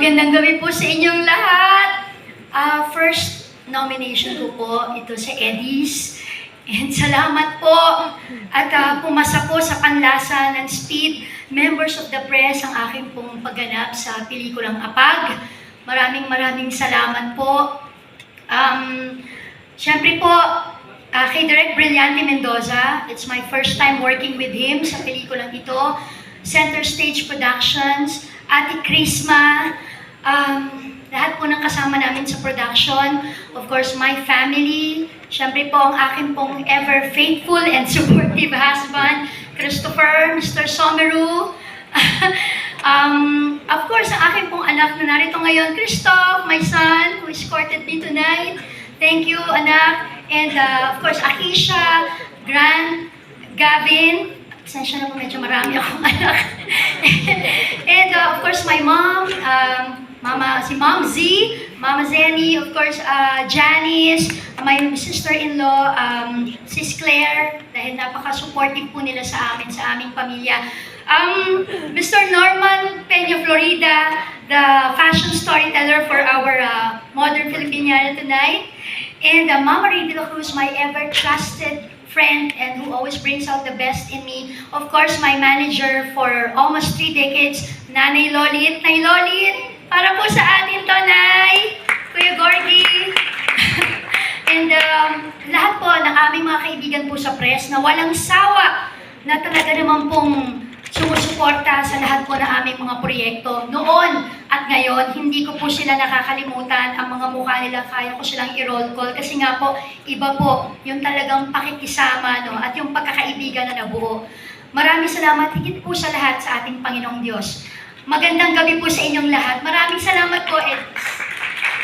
Magandang gabi po sa inyong lahat. Ah, first nomination ko po, ito sa Eddies. And salamat po at ah, pumasa po sa panlasa ng Speed Members of the Press ang aking pong pagganap sa pelikulang Apag. Maraming maraming salamat po. Um, Siyempre po, ah, kay Direk Brillante Mendoza, it's my first time working with him sa pelikulang ito. Center Stage Productions, Ate Krisma, um, lahat po ng kasama namin sa production. Of course, my family. Siyempre po ang akin pong ever faithful and supportive husband, Christopher, Mr. Someru. um, of course, ang akin pong anak na narito ngayon, Christoph, my son, who escorted me tonight. Thank you, anak. And uh, of course, Akisha, Gran, Gavin. Pasensya na po, medyo marami akong anak. And uh, of course, my mom, um, Mama, si Mom Z, Mama Zenny, of course, uh, Janice, my sister-in-law, um, Sis Claire, dahil napaka-supportive po nila sa amin, sa aming pamilya. Um, Mr. Norman Peña Florida, the fashion storyteller for our uh, Modern Filipiniana tonight. And uh, Mama Ray de la Cruz, my ever-trusted friend and who always brings out the best in me. Of course, my manager for almost three decades, Nanay Lolit. Nay Lolit, para po sa atin to, Nay. Kuya Gordy. And um, lahat po ng aming mga kaibigan po sa press na walang sawa na talaga naman pong sumusuporta sa lahat po ng aming mga proyekto. Noon at ngayon, hindi ko po sila nakakalimutan. Ang mga mukha nila, kaya ko silang i-roll call. Kasi nga po, iba po yung talagang pakikisama no, at yung pagkakaibigan na nabuo. Maraming salamat higit po sa lahat sa ating Panginoong Diyos. Magandang gabi po sa inyong lahat. Maraming salamat po, Ed.